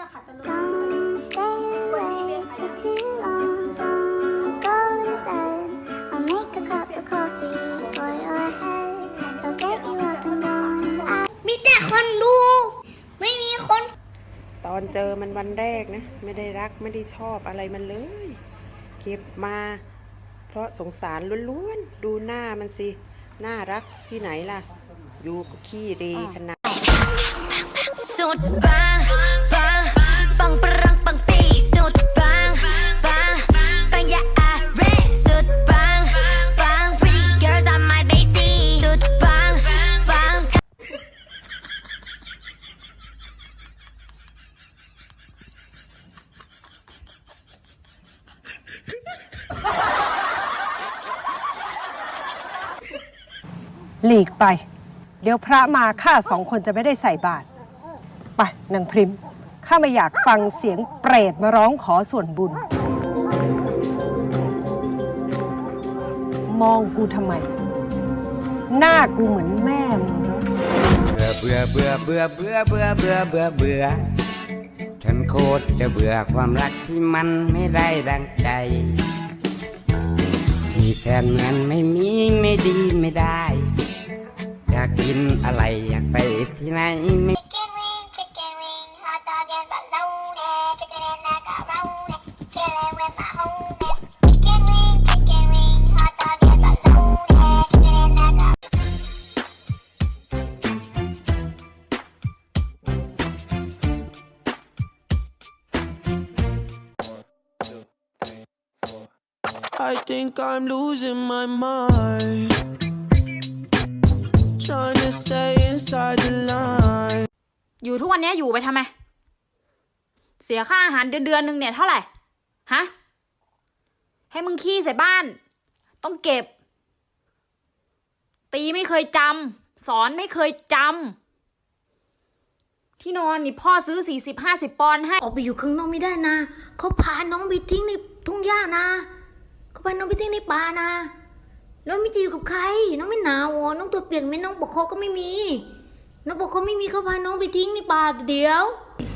นะคะตลก Don't stay awake for too long. Don't go to bed. I'll make a cup of coffee for your head. I'll get you up and going. I มีแต่คนดู ไม่มีคน ตอนเจอมันวันแรกนะ ไม่ได้รักไม่ได้ชอบอะไรมันเลย เก็บมา เพราะสงสารล้วนๆ ดูหน้ามันสิ น่ารักที่ไหนล่ะ อยู่ก็ขี้เรีขนาดสุดปังปัง ปังปรังปังปีสุดปังปังปังอย่าอาเรสุดปังปัง pretty girls on my basie สุดปังปังหลีกไป เดี๋ยวพระมาข้าสองคนจะไม่ได้ใส่บาตรไปนางพริม ข้าไม่อยากฟังเสียงเปรตมาร้องขอส่วนบุญ มองกูทำไม หน้ากูเหมือนแม่มึงเนอะเบื่อเบื่อเบื่อเบื่อเบื่อเบื่อเบื่อเบื่อเบื่อฉันโคตรจะเบื่อความรักที่มันไม่ได้ดังใจ มีแฟนเหมือนไม่มีไม่ดีไม่ได้ อยากกินอะไรอยากไปที่ไหนไม่ I think I'm losing my mind. Trying to stay inside the line. อยู่ทุกวันเนี้ยอยู่ไปทำไม เสียค่าอาหารเดือนเดือนหนึ่งเนี่ยเท่าไหร่ ฮะ ให้มึงขี้ใส่บ้าน ต้องเก็บ ตีไม่เคยจำสอนไม่เคยจำที่นอนนี่พ่อซื้อสี่สิบห้าสิบปอนด์ให้ ออกไปอยู่ข้างนอกไม่ได้นะ เขาพาน้องไปทิ้งในทุ่งหญ้านะ เขาพาน้องไปทิ้งในป่านะ แล้วไม่จะอยู่กับใคร น้องไม่หนาวอ๋อน้องตัวเปียกไหมน้องปกคอก็ไม่มี น้องปกคอไม่มีเขาพาน้องไปทิ้งในป่าเดี๋ยว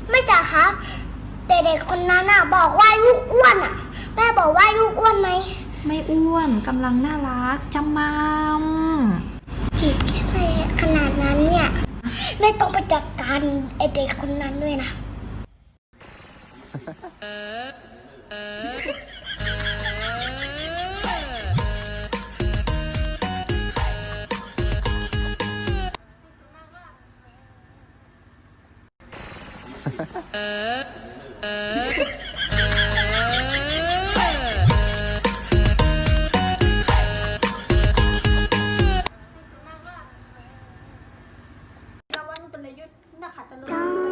ไม่จ้ะครับ แต่เด็กคนนั้นอะบอกว่าลูกอ้วนอะ แม่บอกว่าลูกอ้วนไหม ไม่อ้วนกำลังน่ารักจำมามผิดขนาดนั้นเนี่ยแม่ต้องไปจัดการไอเด็กคนนั้นด้วยนะ Kawan berlayut nak kata lu.